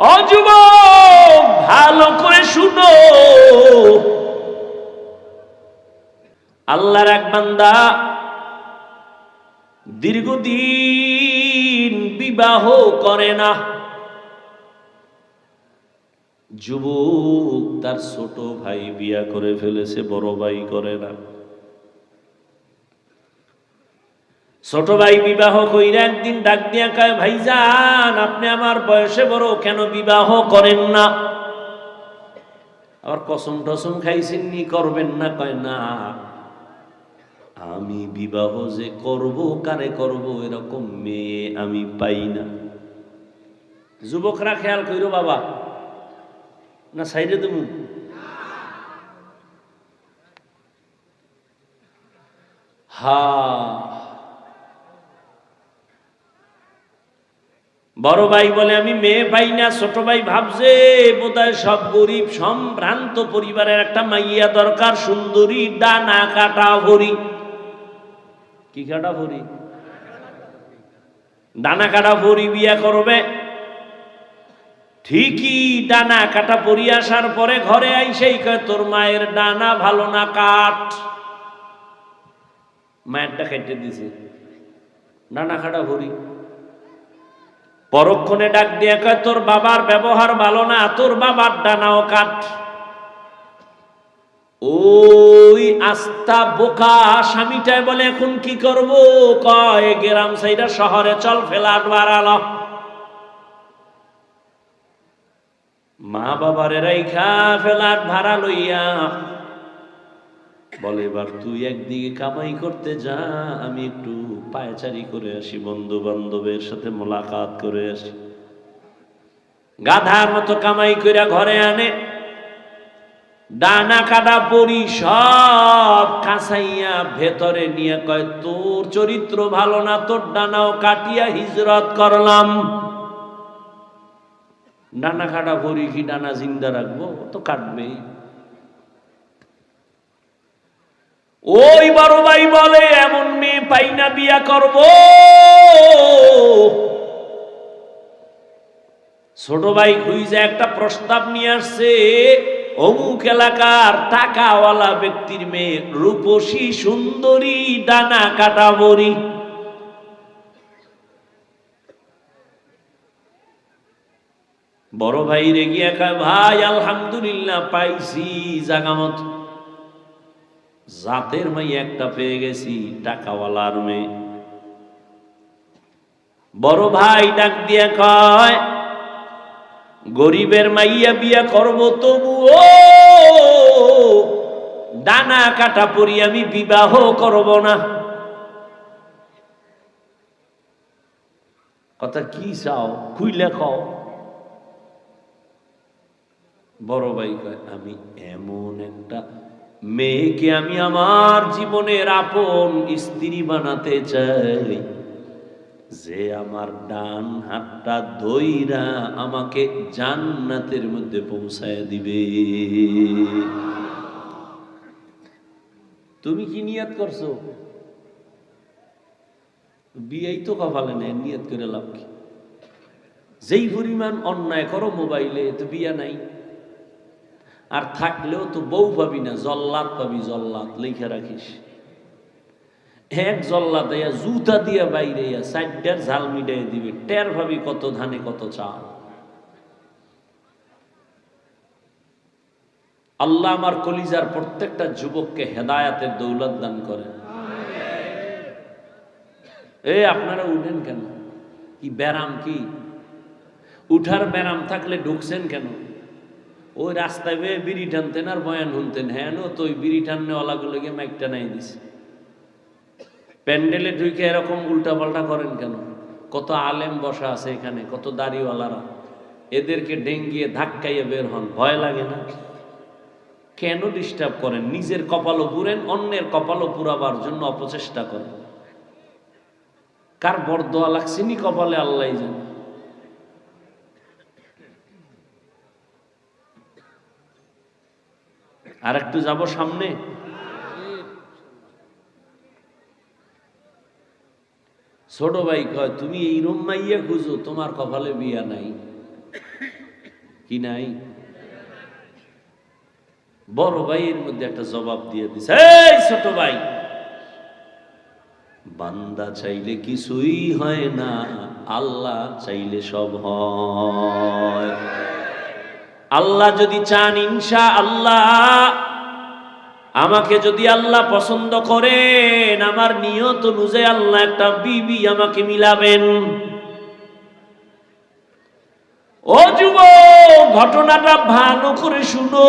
অযুব ভালো করে শুনো। আল্লাহর এক বান্দা দীর্ঘদিন বিবাহ করে না। যুবক তার ছোট ভাই বিয়া করে ফেলেছে, বড় ভাই করে না। ছোট ভাই বিবাহ কইরা একদিন ডাক দিয়া কয় ভাইজান আপনি আমার বয়সে বড়, কেন বিবাহ করেন না? আবার কসম টসম খাইছেন নি, করবেন না? কয়, না, আমি বিবাহ যে করব, কারে করব, এরকম মেয়ে আমি পাই না। যুবকরা খেয়াল কইরো বাবা, না সাইডে তুমি হা বড় ভাই বলে, আমি মেয়ে পাই না, ছোট ভাই ভাবছে, বোধহয় সব গরিব সম্ভ্রান্ত পরিবারের একটা মাইয়া দরকার, সুন্দরী, ডানা কাটা ভরি। কি কাটা ভরি? ডানা কাটা ভরি বিয়া করবে। ঠিকই ডানা কাটা পরি আসার পরে ঘরে আইসেই কয়, তোর মায়ের ডানা ভালো না কাট মায়েরটা কেটে দিছে। ডানা কাটা ভরি। পরক্ষণে ডাক দিয়ে কয়, তোর বাবার ব্যবহার ভালো না, তোর বাবার ডানাও কাট ওই আস্তা বোকা স্বামীটাই বলে, এখন কি করব? কয়, গ্রাম সাইডা শহরে চল ফেলাট বাড়ালো মা বাবার রাইখা ফেলাট ভাড়া লইয়া বলে, এবার তুই একদিকে কামাই করতে যা, আমি একটু পায়চারি করে আসি বন্ধু বান্ধবের সাথে মোলাকাত করে আসি। গাধার মতো কামাই কইরা ঘরে আনে। ডানা কাটা পরি সব কাঁসাইয়া ভেতরে নিয়ে কয়, তোর চরিত্র ভালো না, তোর ডানাও কাটিয়া হিজরত করলাম। ডানা কাটা পরি কি ডানা জিন্দা রাখব? তো কাটবেই। ওই বড় ভাই বলে, এমন মেয়ে পাই না বিয়া করব। ছোট ভাই খুঁজে একটা প্রস্তাব নিয়ে আসছে, অমুক এলাকার টাকাওয়ালা ব্যক্তির মেয়ে রূপসী সুন্দরী ডানা কাটা বড়ি। বড় ভাই রেগিয়া ভাই, আলহামদুলিল্লাহ, পাইছি জাগামত। জাতের মাই একটা পেয়ে গেছি টাকাওয়ালার মেয়ে বড় ভাই ডাক দিয়া কয়, গরিবের মাইয়া বিয়া করব তবু ও ডানা কাটা পরি আমি বিবাহ করব না। কথা কি চাও? খুইলে খাও বড় ভাই কয়, আমি এমন একটা মেয়েকে আমি আমার জীবনের আপন স্ত্রী বানাতে চাই। যে আমার ডান হাতটা দইরা আমাকে জান্নাতের মধ্যে পৌঁছায় দিবে। তুমি কি নিয়াত করছ? বিয়েই তো কপালে নেই, নিয়ত করে লাভ কি? যেই পরিমাণ অন্যায় করো মোবাইলে, তো বিয়া নাই। আর থাকলেও তো বউ পাবি না, জল্লাদ পাবি, জল্লাদ, লিখে রাখিস। এক জল্লাদ ইয়া জুতা দিয়া বাইরে সাইডার ঝাল মিটাই দিবে, টের ভাবি কত ধানে কত চাল। আল্লাহ আমার কলিজার প্রত্যেকটা যুবককে হেদায়াতের দৌলত দান করেন। এ, আপনারা উঠেন কেন? কি ব্যারাম কি? উঠার ব্যারাম থাকলে ঢুকছেন কেন? ওই রাস্তায় বেয়ে বিড়ি টানতেন আর বয়ান শুনতেন। হ্যাঁ নো, তো ওই বিড়ি টাননেওয়ালাগুলো গিয়ে মাইকটা নাই দিছে। প্যান্ডেলে ঢুকে এরকম উল্টা পাল্টা করেন কেন? কত আলেম বসা আছে এখানে, কত দাড়িওয়ালারা। এদেরকে ডেঙ্গিয়ে ধাক্কাইয়ে বের হন, ভয় লাগে না। কেন ডিস্টার্ব করেন? নিজের কপালও পুরেন অন্যের কপালও পুরাবার জন্য অপচেষ্টা করেন। কার বরদোয়া লাগছেনি কপালে আল্লাহ জানে। আর একটু যাব সামনে? ছোট ভাই কয়, তুমি এই রুম মাইয়া খুঁজো, তোমার কপালে বিয়া নাই। কি নাই? বড় ভাইয়ের মধ্যে একটা জবাব দিয়ে দিছে, এই ছোট ভাই, বান্দা চাইলে কিছুই হয় না, আল্লাহ চাইলে সব হয়। আল্লাহ যদি চান ইনশা আল্লাহ আমাকে যদি আল্লাহ পছন্দ করেন, আমার নিয়ত অনুযায়ী আল্লাহ একটা বিবি আমাকে মিলাবেন। ও যুব ঘটনাটা ভালো করে শুনো।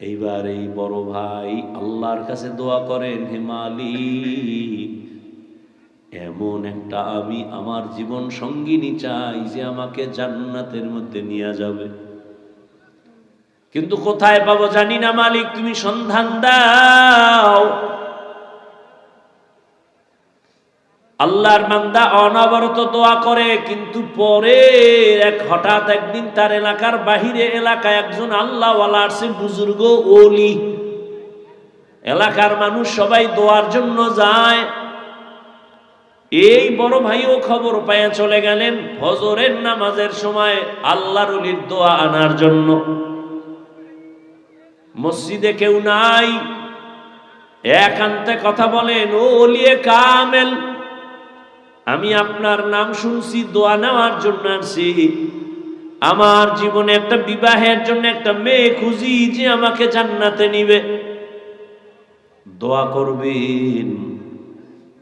এইবার এই বড় ভাই আল্লাহর কাছে দোয়া করেন, হে মালিক এমন একটা আমি আমার জীবন সঙ্গিনী চাই যে আমাকে জান্নাতের মধ্যে নিয়ে যাবে। কিন্তু কোথায় পাবো জানি না মালিক, তুমি সন্ধান দাও। আল্লাহর মান্দা অনবরত দোয়া করে, কিন্তু পরে এক হঠাৎ একদিন তার এলাকার বাহিরে এলাকায় একজন আল্লাহওয়ালা আসছে বুজুর্গ ওলি। এলাকার মানুষ সবাই দোয়ার জন্য যায়। এই বড় ভাইও খবর পায়া চলে গেলেন ফজরের নামাজের সময় আল্লাহর দোয়া আনার জন্য। মসজিদে কেউ নাই। একান্তে কথা বলেন, ও অলিয়ে কামেল, আমি আপনার নাম শুনছি, দোয়া নেওয়ার জন্য আসছি আমার জীবনে একটা বিবাহের জন্য একটা মেয়ে খুঁজি, যে আমাকে জান্নাতে নিবে। দোয়া করবেন।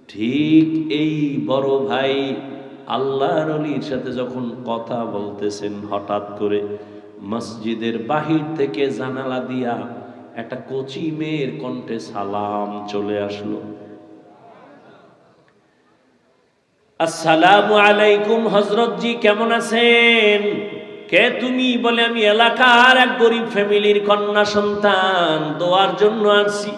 ঠিক এই বড় ভাই আল্লাহর অলির সাথে যখন কথা বলতেছেন হঠাৎ করে, মসজিদের বাহির থেকে জানালা দিয়া একটা কচি মেয়ের কণ্ঠে সালাম চলে আসলো। আসসালামু আলাইকুম হজরত জি কেমন আছেন? কে তুমি বলে আমি এলাকার এক গরিব ফ্যামিলির কন্যা সন্তান, দোয়ার জন্য আসছি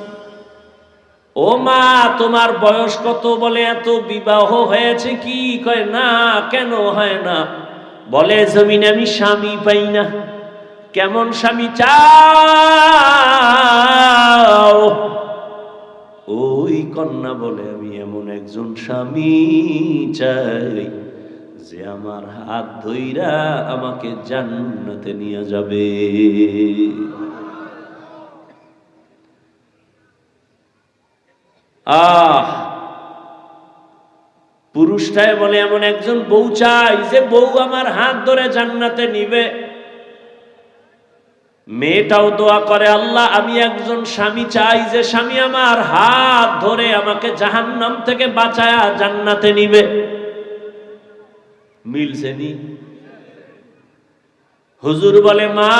ও মা, তোমার বয়স কত বলে এত বিবাহ হয়েছে কি? কয়, না, কেন হয় না? বলে, জমিন আমি স্বামী পাই না। কেমন স্বামী চাও? ওই কন্যা বলে, আমি এমন একজন স্বামী চাই যে আমার হাত ধইরা আমাকে জান্নাতে নিয়ে যাবে। আহ। পুরুষটাই বলে, এমন একজন বউ চাই যে বউ আমার হাত ধরে জান্নাতে নিবে। মেয়েটাও দোয়া করে, আল্লাহ, আমি একজন স্বামী চাই যে স্বামী আমার হাত ধরে আমাকে জাহান্নাম থেকে বাঁচায়া জান্নাতে নিবে। মিলছে নি? হুজুর বলে, মা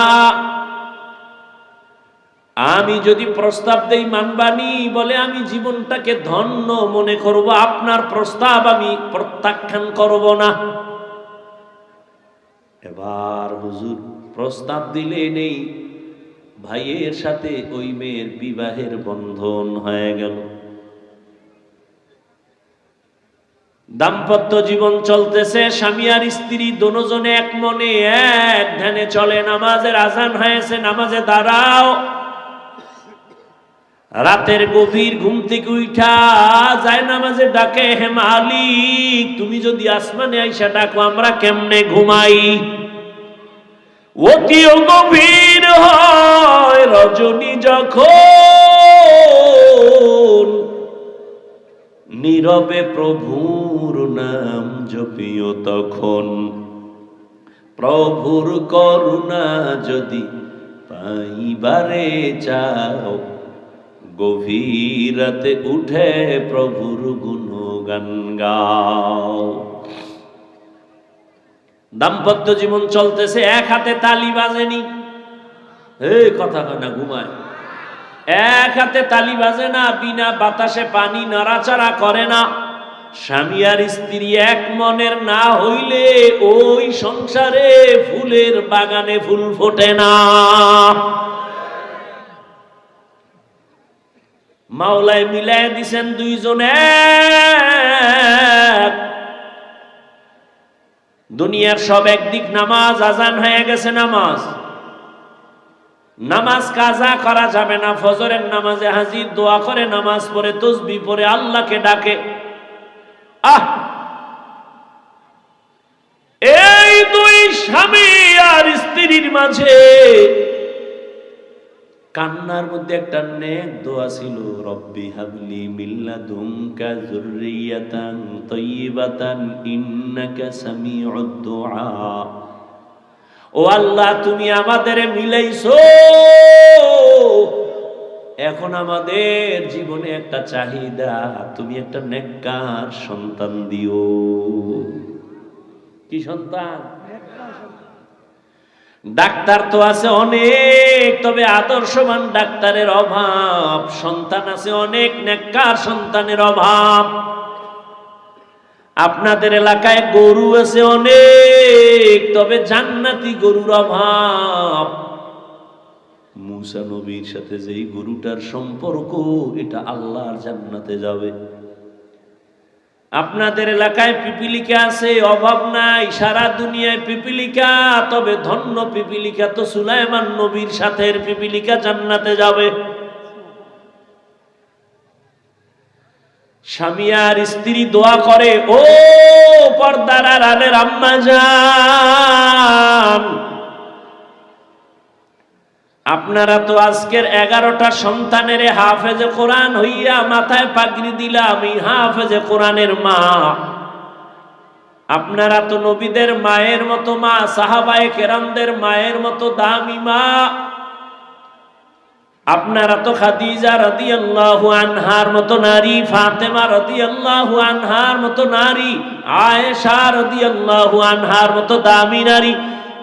আমি যদি প্রস্তাব দেই, মানবানি বলে আমি জীবনটাকে ধন্য মনে করব, আপনার প্রস্তাব আমি প্রত্যাখ্যান করব না। এবার হুজুর প্রস্তাব দিলে নেই, ভাইয়ের সাথে ওই মেয়ের বিবাহের বন্ধন হয়ে গেল। দাম্পত্য জীবন চলতেছে, স্বামী আর স্ত্রী দোনোজনে এক মনে এক ধ্যানে চলে, নামাজের আজান হয়েছে, নামাজে দাঁড়াও। রাতের গভীর ঘুম থেকে উঠা যায় নামাজে ডাকে, হে মালিক, তুমি যদি আসমানে আইসা ডাকো, আমরা কেমনে ঘুমাই? অতিও গভীর হয় রজনী যখন নীরবে প্রভুর নাম জপিও তখন। প্রভুর করুণা যদি পাইবারে চাও গভীর রাতে উঠে প্রভুর গুণগান গাও। দাম্পত্য জীবন চলতেছে, এক হাতে তালি বাজেনি। এই কথা কয় না, ঘুমায়। এক হাতে তালি বাজে না, বিনা বাতাসে পানি নাড়াচাড়া করে না। স্বামী আর স্ত্রী এক মনের না হইলে ওই সংসারে ফুলের বাগানে ফুল ফোটে না। মাওলায় মিলাই দিছেন দুইজনে। দুনিয়ার সব একদিক নামাজ, আজান হয়ে গেছে নামাজ। নামাজ কাজা করা যাবে না, ফজরের নামাজে হাজির, দোয়া করে নামাজ পড়ে, তসবি পড়ে, আল্লাহকে ডাকে। আহ! এই দুই স্বামী আর স্ত্রীর মাঝে কান্নার মধ্যে একটা নেক দোয়া ছিল, রব্বি হাবলি মিল্লা দুমকা জুররিয়াতান তৈবাতান ইন্নাকা সামিউদ ও আল্লাহ, তুমি আমাদের মিলাইছো। এখন আমাদের জীবনে একটা চাহিদা, তুমি একটা নেককার সন্তান দিও। কি সন্তান? ডাক্তার তো আছে অনেক, তবে আদর্শবান ডাক্তারের অভাব। সন্তান আছে অনেক, নেককার সন্তানের অভাব। আপনাদের এলাকায় গরু আছে অনেক, তবে জান্নাতি গরুর অভাব। মুসা নবীর সাথে যেই গরুটার সম্পর্ক, এটা আল্লাহর জান্নাতে যাবে। আপনাদের এলাকায় পিপিলিকা আছে, অভাব নাই, সারা দুনিয়ায় পিপিলিকা, তবে ধন্য পিপিলিকা তো সুলাইমান নবীর সাথে পিপিলিকা জান্নাতে যাবে। স্বামী আর স্ত্রী দোয়া করে, ও পর্দার আড়ালের আম্মা যান আপনারা তো আজকের এগারোটা সন্তানের হাফেজে কোরআন হইয়া মাথায় পাগড়ি দিলাম হাফেজে কোরআনের মা। আপনারা তো নবীদের মায়ের মতো মা, সাহাবায়ে কেরামদের মায়ের মতো দামি মা। আপনারা তো খাদিজা রাদিয়াল্লাহু আনহার মতো নারী, ফাতেমা রাদিয়াল্লাহু আনহার মতো নারী, আয়েশা রাদিয়াল্লাহু আনহার মতো দামি নারী।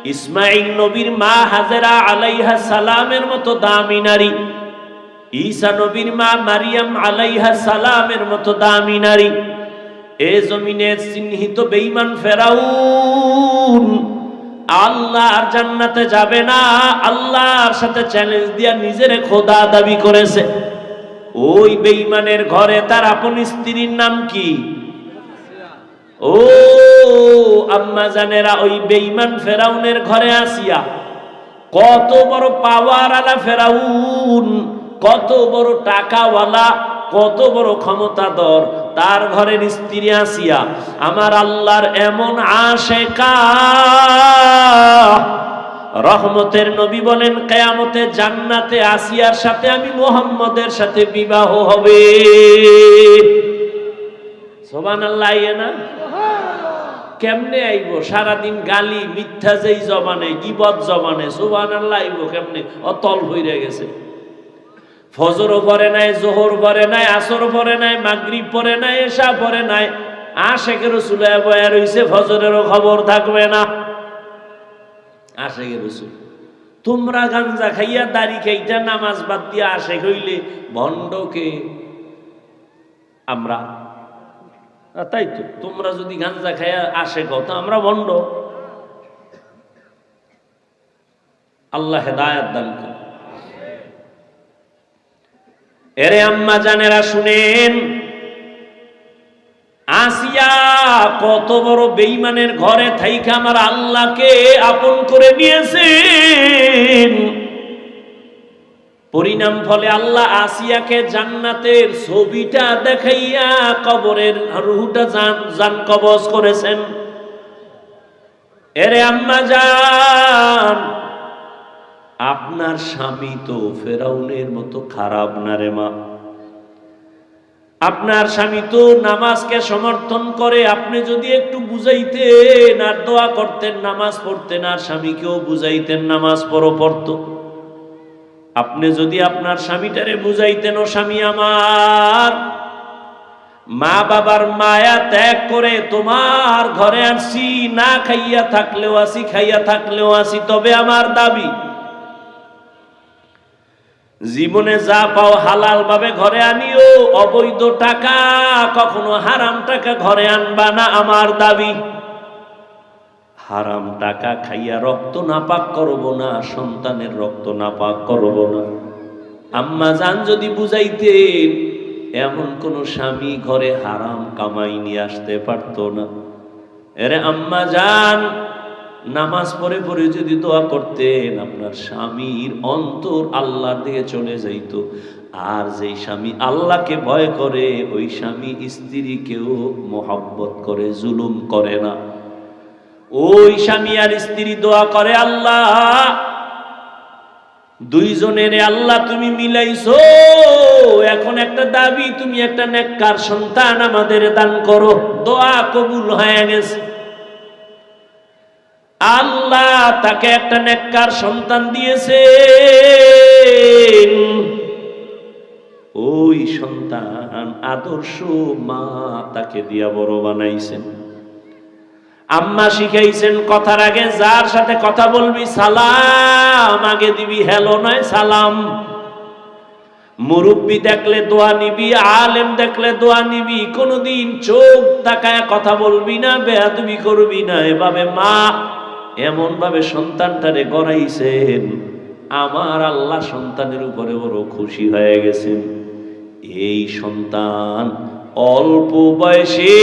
ইসমাইল নবীর মা হাজেরা আলাইহা সালামের মতো দামি নারী। ঈসা নবীর মা মারিয়াম আলাইহা সালামের মতো দামি নারী। এ জমিনে চিহ্নিত বেঈমান ফেরাউন। আল্লাহর জান্নাতে যাবে না, আল্লাহর সাথে চ্যালেঞ্জ দিয়া নিজের খোদা দাবি করেছে। ওই বেঈমানের ঘরে তার আপন স্ত্রীর নাম কি? ও, আম্মা জানেরা, ওই বেঈমান ফেরাউনের ঘরে আসিয়া, কত বড় পাওয়ার আলা ফেরাউন, কত বড় টাকাওয়ালা, কত বড় ক্ষমতাধর, তার ঘরের স্ত্রী আসিয়া, আমার আল্লাহর এমন আশেকা, রহমতের নবী বলেন, কেয়ামতে জান্নাতে আসিয়ার সাথে আমি মোহাম্মদের সাথে বিবাহ হবে। সোবান আল্লাহ আইয়ে না? কেমনে আইব? সারাদিন গালি, মিথ্যা যেই জমানে গিবত জমানে সুবান আল্লাহ আইব কেমনে? অতল হইরে গেছে। ফজরও পরে নাই জোহর পরে নাই আসর পরে নাই, মাগরিব পরে নাই এসা পরে নাই। আশেকের রসুলে বয়া রইছে, ফজরেরও খবর থাকবে না। আশেকের রসুল, তোমরা গাঞ্জা খাইয়া দাড়ি খাইটা, নামাজ বাদ দিয়া আশেক হইলে ভণ্ডকে আমরা তাই তো। তোমরা যদি গাঞ্জা খাইয়া আসে কত আমরা ভণ্ড। আল্লাহ হেদায়াত দান এরে আম্মা জানেরা শুনেন, আসিয়া কত বড় বেইমানের ঘরে থাইকা আমার আল্লাহকে আপন করে নিয়েছেন। পরিণাম ফলে আল্লাহ আসিয়াকে জান্নাতের ছবিটা দেখাইয়া কবরের রুহুটা জান জান কবজ করেছেন। এরে আম্মা জান, আপনার স্বামী তো ফেরাউনের মতো খারাপ না রে মা। আপনার স্বামী তো নামাজকে সমর্থন করে, আপনি যদি একটু বুঝাইতেন আর দোয়া করতেন, নামাজ পড়তেন, আর স্বামীকেও বুঝাইতেন নামাজ পড়ো, পড়তো। আপনি যদি আপনার স্বামীটারে বুঝাইতেন, ও স্বামী আমার, মা বাবার মায়া ত্যাগ করে তোমার ঘরে আসি না খাইয়া থাকলেও আসি, খাইয়া থাকলেও আসি, তবে আমার দাবি, জীবনে যা পাও হালাল ভাবে ঘরে আনিও, অবৈধ টাকা, কখনো হারাম টাকা ঘরে আনবা না, আমার দাবি। হারাম টাকা খাইয়া রক্ত নাপাক করব না, সন্তানের রক্ত নাপাক করব না। আম্মা জান যদি বুঝাইতেন, এমন কোন স্বামী ঘরে হারাম কামাই নিয়ে আসতে পারতো না। এরে আম্মা জান, নামাজ পড়ে পড়ে যদি দোয়া করতেন, আপনার স্বামীর অন্তর আল্লাহর দিকে চলে যাইত। আর যেই স্বামী আল্লাহকে ভয় করে, ওই স্বামী স্ত্রীকেও মোহাব্বত করে, জুলুম করে না। ওই স্বামী আর স্ত্রী দোয়া করে আল্লাহ। দুইজনের আল্লাহ তুমি মিলাইছো। এখন একটা দাবি, তুমি একটা নেককার সন্তান আমাদের দান করো। দোয়া কবুল হয়ে গেছে। আল্লাহ তাকে একটা নেককার সন্তান দিয়েছে ওই সন্তান আদর্শ মা তাকে দিয়া বড় বানাইছেন। আম্মা শিখাইছেন কথার আগে, যার সাথে কথা বলবি, সালাম। আগে দিবি, হ্যালো নয়, সালাম। মুরব্বী দেখলে দোয়া নিবি, আলেম দেখলে দোয়া নিবি, কোনোদিন চোখ তাকায় কথা বলবি না, বেয়াদবি করবি না। এভাবে মা এমন ভাবে সন্তানটারে গড়াইছেন, আমার আল্লাহ সন্তানের উপরে বড় খুশি হয়ে গেছেন। এই সন্তান অল্প বয়সে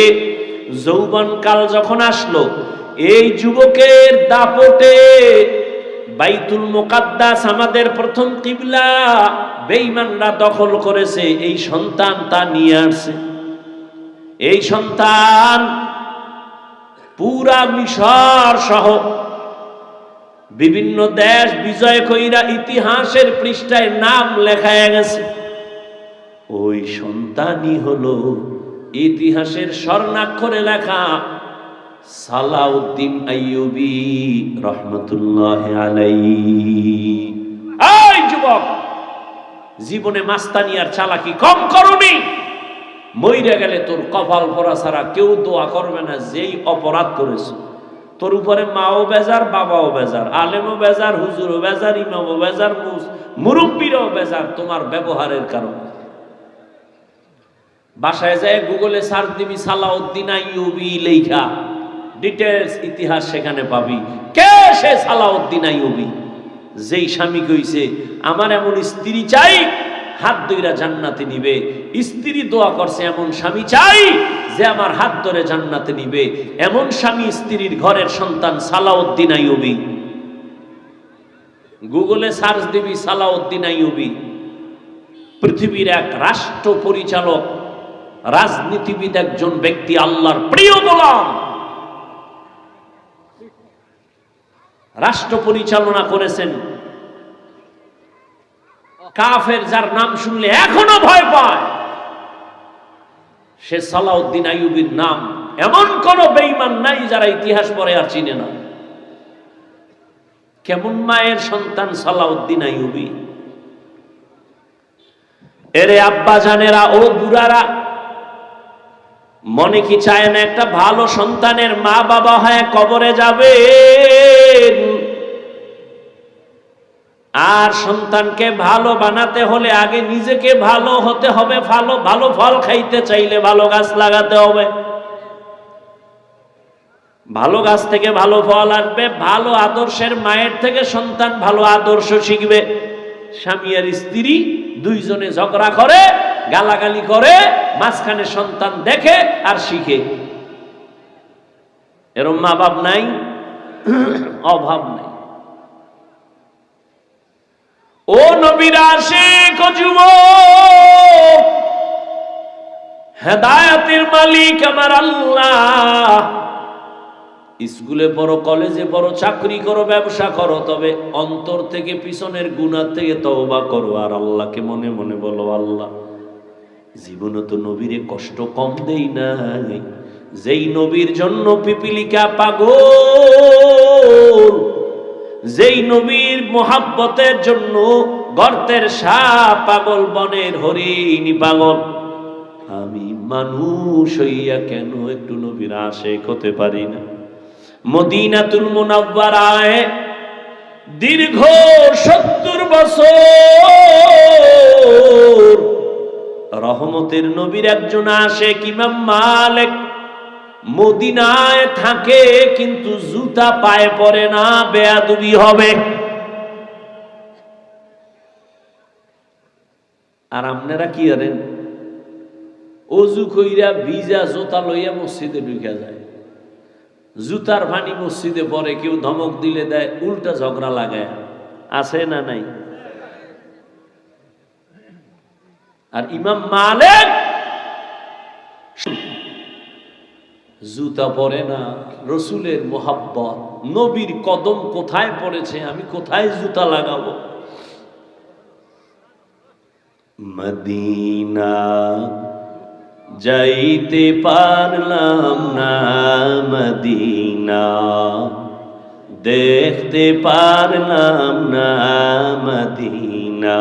যৌবনকাল যখন আসলো, এই যুবকের দাপটে বাইতুল মোকাদ্দাস আমাদের প্রথম কিবলা বেঈমানরা দখল করেছে, এই সন্তান তা নিয়ে আসছে। এই সন্তান পুরা মিশর সহ বিভিন্ন দেশ বিজয় কইরা ইতিহাসের পৃষ্ঠায় নাম লেখায় গেছে। ওই সন্তানই হলো ইতিহাসের স্বর্ণাক্ষরে লেখা সালাউদ্দিন আইয়ুবি রহমতুল্লাহ আলাই এই যুবক, জীবনে মাস্তানি আর চালাকি কম করনি। মইরা গেলে তোর কপাল পরা ছাড়া কেউ দোয়া করবে না, যেই অপরাধ করেছে। তোর উপরে মাও বেজার, বাবাও বেজার, আলেমও বেজার, হুজুরও বেজার, ইমামও বেজার মুরব্বীরও বেজার তোমার ব্যবহারের কারণে। বাসায় যায় গুগলে সার্চ দিবি, সালাউদ্দিন আইয়ুবি লেখা ডিটেলস ইতিহাস সেখানে পাবি। কে সে সালাউদ্দিন আইয়ুবি? যেই স্বামী কইছে, আমার এমন স্ত্রী চাই, হাত ধইরা জান্নাতে নিবে। স্ত্রী দোয়া করছে, এমন স্বামী চাই, যে আমার হাত ধরে জান্নাতে নিবে। এমন স্বামী স্ত্রীর ঘরের সন্তান সালাউদ্দিন আইয়ুবি। গুগলে সার্চ দিবি, সালাউদ্দিন আইয়ুবি। পৃথিবীর এক রাষ্ট্র পরিচালক রাজনীতিবিদ একজন ব্যক্তি আল্লাহর প্রিয় গোলাম। রাষ্ট্র পরিচালনা করেছেন। কাফের যার নাম শুনলে এখনও ভয় পায়। সে সালাউদ্দিন আইয়ুবির নাম এমন কোন বেইমান নাই যারা ইতিহাস পরে আর চিনে না। কেমন মায়ের সন্তান সালাউদ্দিন আইয়ুবি? এরে আব্বা জানেরা ও বুড়ারা মনে কি চায় না একটা ভালো সন্তানের মা বাবা হয় কবরে যাবে? আর সন্তানকে ভালো বানাতে হলে আগে নিজেকে ভালো হতে হবে, ভালো ভালো ফল খাইতে চাইলে ভালো গাছ লাগাতে হবে। ভালো গাছ থেকে ভালো ফল আসবে ভালো আদর্শের মায়ের থেকে সন্তান ভালো আদর্শ শিখবে। স্বামী আর স্ত্রী দুইজনে ঝগড়া করে গালাগালি করে, মাঝখানে সন্তান দেখে আর শিখে। এরম মা বাপ নাই, অভাব নাই। ও নবীরা শেখ যুবক, হেদায়াতের মালিক আমার আল্লাহ। স্কুলে পড়ো, কলেজে পড়ো, চাকরি করো, ব্যবসা করো, তবে অন্তর থেকে পিছনের গুণার থেকে তওবা করো। আর আল্লাহকে মনে মনে বলো, আল্লাহ। জীবনে তো নবীরে কষ্ট কম দেই নাই। যেই নবীর জন্য পিপিলিকা পাগল, যেই নবীর মোহাব্বতের জন্য গর্তের সাপ পাগল, বনের হরিণী পাগল। আমি মানুষ হইয়া কেন একটু নবীর আশেক হতে পারি না? মদিনাতুল মুনাব্বারায় দীর্ঘ সত্তর বছর রহমতের নবীর একজন আসে কিমাম মালিক। মদিনায় থাকে, কিন্তু জুতা পায়ে পড়ে না, বেয়াদুবি হবে। আর আপনারা কি করেন অজু কইরা ভিজা জোতা লইয়া মসজিদে ঢুকে যায়। জুতার ভানি মসজিদে পরে কেউ ধমক দিলে দেয়, উল্টা ঝগড়া লাগায়। আছে না নাই? আর ইমাম মালিক জুতা পরে না, রসুলের মোহাব্বত, নবীর কদম কোথায় পড়েছে, আমি কোথায় জুতা লাগাবো? মদিনা যাইতে পারলাম না, মদিনা দেখতে পারলাম না, মদিনা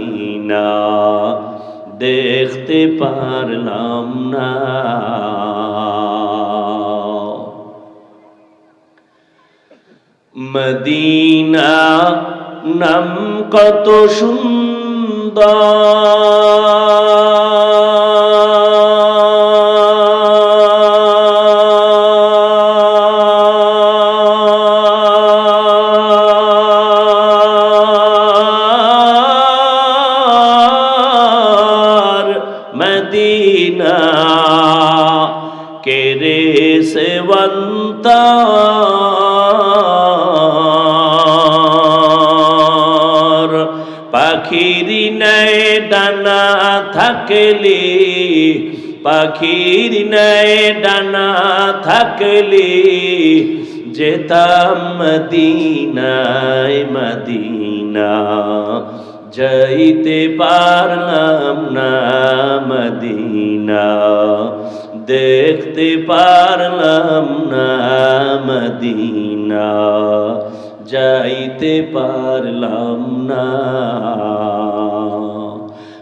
দেখতে পারলাম না। মদিনা নাম কত সুন্দর। পাখির নেয় ডানা থাকলে যেতাম মদিনায় মদিনা। যাইতে পারলাম না মদিনা। দেখতে পারলাম না মদিনা। যাইতে পারলাম না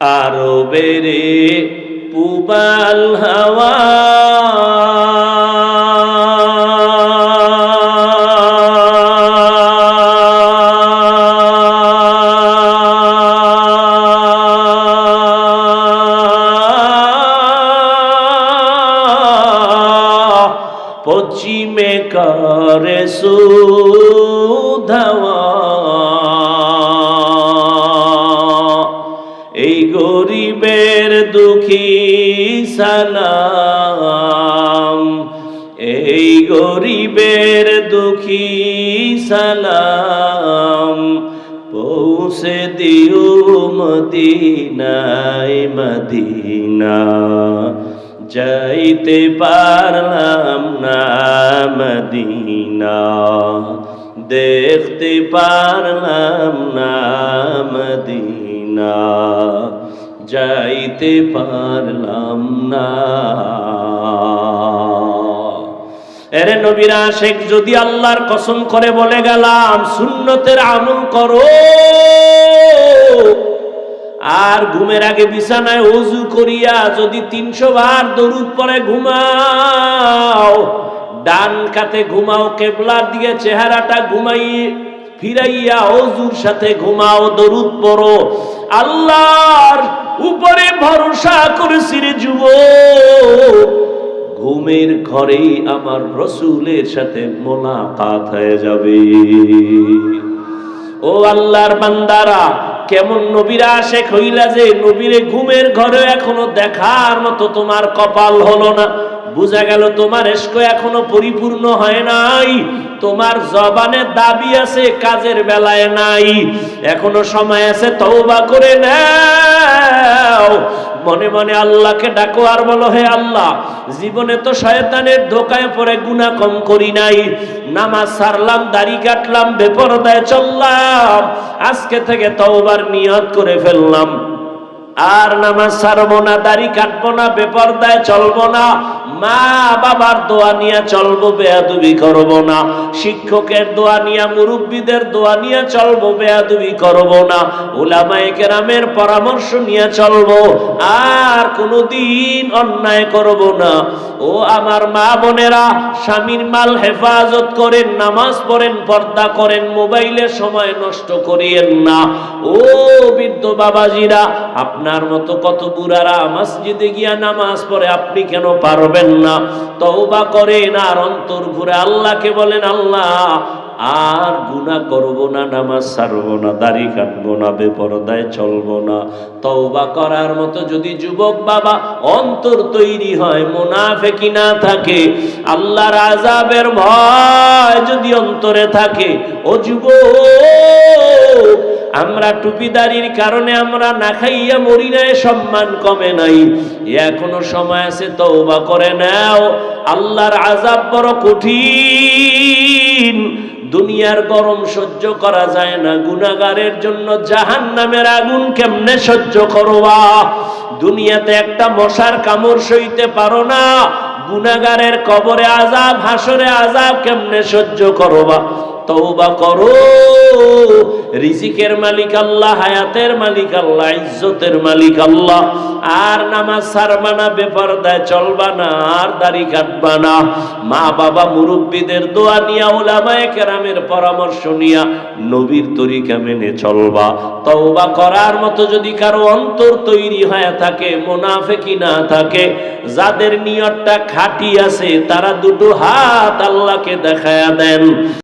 আরও বেড়ে পুবাল হাওয়া যাইতে পারলাম না মদিনা। দেখতে পারলাম না মদিনা। যাইতে পারলাম না। এরে নবীরা শেখ যদি আল্লাহর কসম করে বলে গেলাম, সুন্নতের আমল করো। আর ঘুমের আগে বিছানায় অজু করিয়া যদি তিনশো বার দরুদ পরে ঘুমাও, ডান কাতে ঘুমাও কেবলার দিকে চেহারাটা ঘুমাই ফিরাইয়া অজুর সাথে ঘুমাও, দরুদ পড়ো। আল্লাহর উপরে ভরসা করেছি রে যুবক। ঘুমের ঘরেই আমার রসুলের সাথে মোলাকাত হয়ে যাবে। ও আল্লাহর বান্দারা কেমন নবীরা শেখ হইলা যে নবীরে ঘুমের ঘরে এখনও দেখার মতো তোমার কপাল হলো না। বুঝা গেল তোমার এস্ক এখনও পরিপূর্ণ হয় নাই। তোমার জবানে দাবি আছে, কাজের বেলায় নাই। এখনও সময় আছে তওবা করে নাও। মনে মনে আল্লাহকে ডাকো আর বলো, হে আল্লাহ, জীবনে তো শয়তানের ধোকায় পড়ে গুনাহ কম করি নাই। নামাজ সারলাম, দাড়ি কাটলাম, বেপরদায় চললাম। আজকে থেকে তওবার নিয়ত করে ফেললাম। আর নামাজ ছাড়বো না, দাড়ি কাটবো না, বেপরদায় চলবো না, মা বাবার দোয়া নিয়ে চলবো, বেয়াদুবি করব না, শিক্ষকের দোয়া নিয়ে, মুরব্বীদের দোয়া নিয়ে চলবো, বেয়াদুবি করব না ওলামায় কেরামের পরামর্শ নিয়ে চলবো, আর কোনোদিন অন্যায় করব না। ও আমার মা বোনেরা, স্বামীর মাল হেফাজত করেন, নামাজ পড়েন, পর্দা করেন মোবাইলে সময় নষ্ট করিয়েন না। ও বৃদ্ধ বাবাজিরা, আপনার মতো কত বুড়ারা মসজিদে গিয়া নামাজ পড়ে, আপনি কেন পারবেন না? তওবা করেন আর অন্তর ঘুরে আল্লাহকে বলেন, আল্লাহ আর গুনাহ করব না, নামাজ ছাড়বো না, দাড়ি কাটবো না, বেপরদায় চলবো না। তওবা করার মতো যদি যুবক বাবা অন্তর তৈরি হয়, মুনাফেকি না থাকে, আল্লাহর আজাবের ভয় যদি অন্তরে থাকে, ও যুবক, আমরা টুপিদারির কারণে আমরা না খাইয়া মরি নাই, সম্মান কমে নাই। এখনও সময় আছে, তওবা করে নাও। আল্লাহর আজাব বড় কঠিন। দুনিয়ার গরম সহ্য করা যায় না। গুনাগারের জন্য জাহান নামের আগুন কেমনে সহ্য করবা? দুনিয়াতে একটা মশার কামড় সইতে পারো না। গুনাগারের কবরে আজাব হাসরে আজাব কেমনে সহ্য করবা? তওবা করো। রিজিকের মালিক আল্লাহ, হায়াতের মালিক আল্লাহ, ইজ্জতের মালিক আল্লাহ। আর ছাড়বা না চলবা না, আর দাড়ি কাটবা না। মা বাবা মুরব্বীদের দোয়া নিয়া ওলামায়ে কেরামের পরামর্শ নিয়া নবীর তরিকা মেনে চলবা। তওবা করার মতো যদি কারও অন্তর তৈরি হয়ে থাকে, মোনাফেকি না থাকে, যাদের নিয়তটা খাঁটি আছে, তারা দুটো হাত আল্লাহকে দেখায়া দেন।